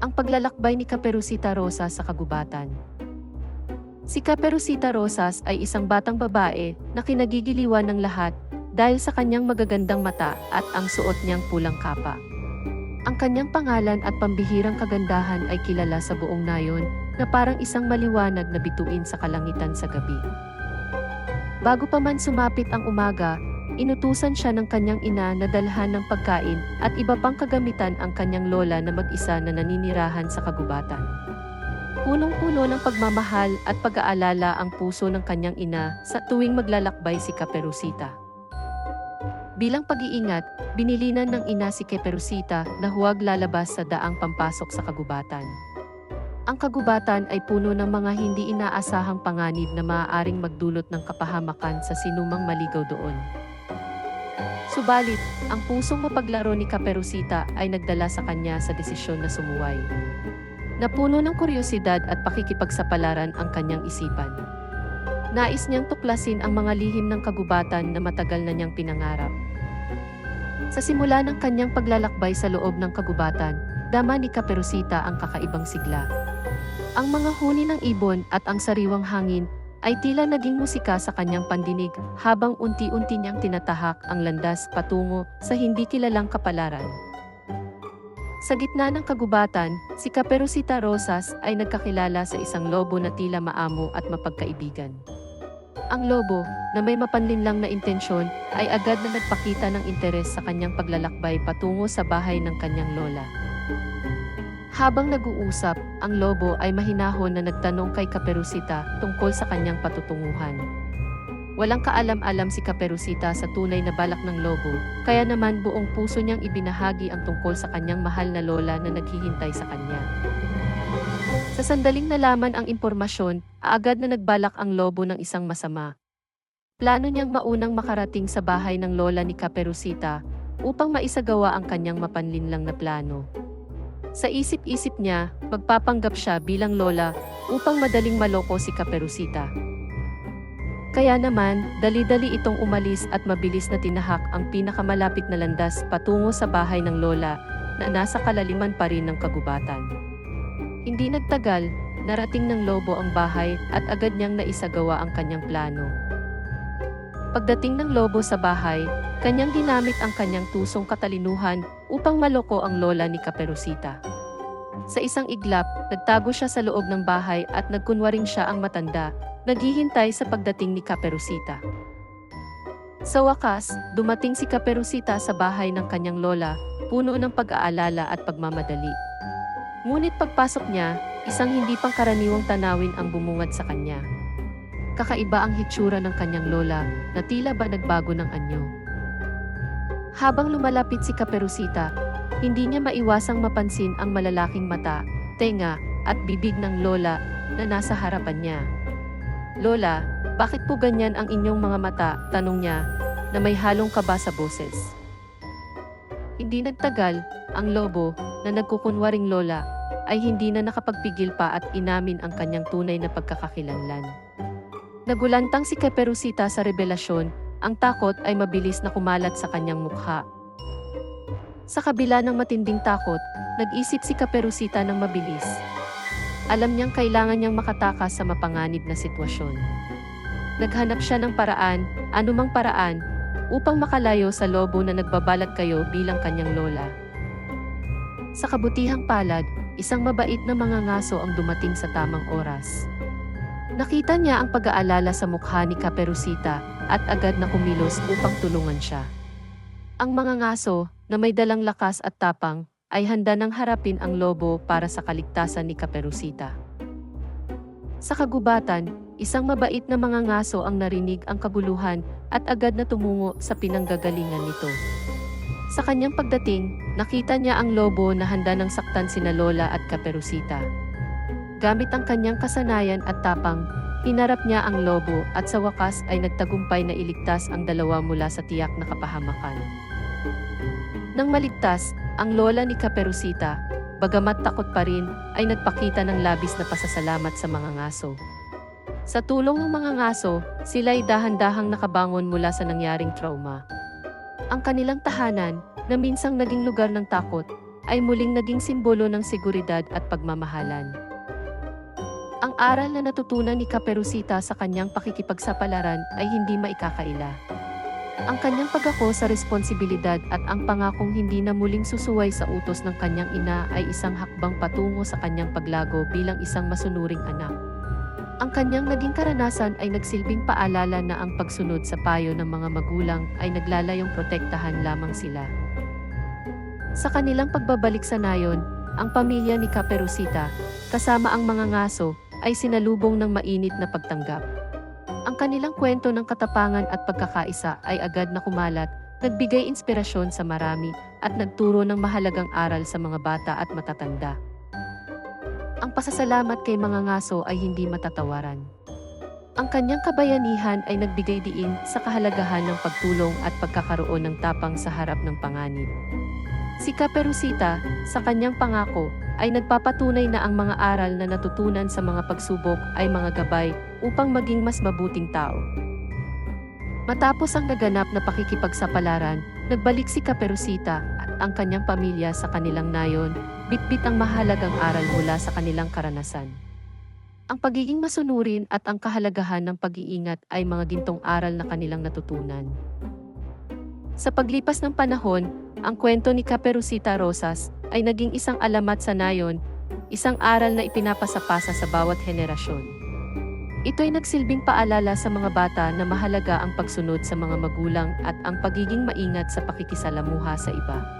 Ang paglalakbay ni Caperucita Rosa sa kagubatan. Si Caperucita Rosas ay isang batang babae na kinagigiliwan ng lahat dahil sa kanyang magagandang mata at ang suot niyang pulang kapa. Ang kanyang pangalan at pambihirang kagandahan ay kilala sa buong nayon na parang isang maliwanag na bituin sa kalangitan sa gabi. Bago pa man sumapit ang umaga, inutusan siya ng kanyang ina na dalhan ng pagkain at iba pang kagamitan ang kanyang lola na mag-isa na naninirahan sa kagubatan. Punong-puno ng pagmamahal at pag-aalala ang puso ng kanyang ina sa tuwing maglalakbay si Caperucita. Bilang pag-iingat, binilinan ng ina si Caperucita na huwag lalabas sa daang pampasok sa kagubatan. Ang kagubatan ay puno ng mga hindi inaasahang panganib na maaaring magdulot ng kapahamakan sa sinumang maligaw doon. Subalit, ang pusong mapaglaro ni Caperucita ay nagdala sa kanya sa desisyon na sumuway. Napuno ng kuryosidad at pakikipagsapalaran ang kanyang isipan. Nais niyang tuklasin ang mga lihim ng kagubatan na matagal na niyang pinangarap. Sa simula ng kanyang paglalakbay sa loob ng kagubatan, dama ni Caperucita ang kakaibang sigla. Ang mga huni ng ibon at ang sariwang hangin ay tila naging musika sa kanyang pandinig habang unti-unti niyang tinatahak ang landas patungo sa hindi kilalang kapalaran. Sa gitna ng kagubatan, si Caperucita Rosas ay nagkakilala sa isang lobo na tila maamo at mapagkaibigan. Ang lobo, na may mapanlinlang na intensyon, ay agad na nagpakita ng interes sa kanyang paglalakbay patungo sa bahay ng kanyang lola. Habang nag-uusap, ang lobo ay mahinahon na nagtanong kay Caperucita tungkol sa kanyang patutunguhan. Walang kaalam-alam si Caperucita sa tunay na balak ng lobo, kaya naman buong puso niyang ibinahagi ang tungkol sa kanyang mahal na lola na naghihintay sa kanya. Sa sandaling nalaman ang impormasyon, agad na nagbalak ang lobo ng isang masama. Plano niyang maunang makarating sa bahay ng lola ni Caperucita upang maisagawa ang kanyang mapanlinlang na plano. Sa isip-isip niya, magpapanggap siya bilang lola upang madaling maloko si Caperucita. Kaya naman, dali-dali itong umalis at mabilis na tinahak ang pinakamalapit na landas patungo sa bahay ng lola na nasa kalaliman pa rin ng kagubatan. Hindi nagtagal, narating ng lobo ang bahay at agad niyang naisagawa ang kanyang plano. Pagdating ng lobo sa bahay, kanyang ginamit ang kanyang tusong katalinuhan upang maloko ang lola ni Caperucita. Sa isang iglap, nagtago siya sa loob ng bahay at nagkunwaring siya ang matanda, naghihintay sa pagdating ni Caperucita. Sa wakas, dumating si Caperucita sa bahay ng kanyang lola, puno ng pag-aalala at pagmamadali. Ngunit pagpasok niya, isang hindi pangkaraniwang tanawin ang bumungad sa kanya. Kakaiba ang hitsura ng kanyang lola na tila ba nagbago ng anyo. Habang lumalapit si Caperucita, hindi niya maiwasang mapansin ang malalaking mata, tenga, at bibig ng lola na nasa harapan niya. Lola, bakit po ganyan ang inyong mga mata? Tanong niya, na may halong kaba sa boses. Hindi nagtagal, ang lobo, na nagkukunwaring lola, ay hindi na nakapagpigil pa at inamin ang kanyang tunay na pagkakakilanlan. Nagulantang si Caperucita sa revelasyon, ang takot ay mabilis na kumalat sa kanyang mukha. Sa kabila ng matinding takot, nag-isip si Caperucita ng mabilis. Alam niyang kailangan niyang makatakas sa mapanganib na sitwasyon. Naghanap siya ng paraan, anumang paraan, upang makalayo sa lobo na nagbabalat kayo bilang kanyang lola. Sa kabutihang palad, isang mabait na mga ngaso ang dumating sa tamang oras. Nakita niya ang pag-aalala sa mukha ni Caperucita at agad na kumilos upang tulungan siya. Ang mga ngaso, na may dalang lakas at tapang, ay handa nang harapin ang lobo para sa kaligtasan ni Caperucita. Sa kagubatan, isang mabait na mga ngaso ang narinig ang kabuluhan at agad na tumungo sa pinanggagalingan nito. Sa kanyang pagdating, nakita niya ang lobo na handa ng saktan sina Lola at Caperucita. Gamit ang kanyang kasanayan at tapang, hinarap niya ang lobo at sa wakas ay nagtagumpay na iligtas ang dalawa mula sa tiyak na kapahamakan. Nang maligtas, ang lola ni Caperucita, bagamat takot pa rin, ay nagpakita ng labis na pasasalamat sa mga ngaso. Sa tulong ng mga ngaso, sila'y dahan-dahang nakabangon mula sa nangyaring trauma. Ang kanilang tahanan, na minsang naging lugar ng takot, ay muling naging simbolo ng seguridad at pagmamahalan. Ang aral na natutunan ni Caperucita sa kanyang pakikipagsapalaran ay hindi maikakaila. Ang kanyang pagako sa responsibilidad at ang pangakong hindi na muling susuway sa utos ng kanyang ina ay isang hakbang patungo sa kanyang paglago bilang isang masunuring anak. Ang kanyang naging karanasan ay nagsilbing paalala na ang pagsunod sa payo ng mga magulang ay naglalayong protektahan lamang sila. Sa kanilang pagbabalik sa nayon, ang pamilya ni Caperucita, kasama ang mga ngaso, ay sinalubong ng mainit na pagtanggap. Ang kanilang kwento ng katapangan at pagkakaisa ay agad na kumalat, nagbigay inspirasyon sa marami, at nagturo ng mahalagang aral sa mga bata at matatanda. Ang pasasalamat kay mga ngaso ay hindi matatawaran. Ang kanyang kabayanihan ay nagbigay diin sa kahalagahan ng pagtulong at pagkakaroon ng tapang sa harap ng panganib. Si Caperucita, sa kanyang pangako, ay nagpapatunay na ang mga aral na natutunan sa mga pagsubok ay mga gabay upang maging mas mabuting tao. Matapos ang naganap na pakikipagsapalaran, nagbalik si Caperucita at ang kanyang pamilya sa kanilang nayon, bitbit ang mahalagang aral mula sa kanilang karanasan. Ang pagiging masunurin at ang kahalagahan ng pag-iingat ay mga gintong aral na kanilang natutunan. Sa paglipas ng panahon, ang kwento ni Caperucita Rosas ay naging isang alamat sa nayon, isang aral na ipinapasapasa sa bawat henerasyon. Ito'y nagsilbing paalala sa mga bata na mahalaga ang pagsunod sa mga magulang at ang pagiging maingat sa pakikisalamuha sa iba.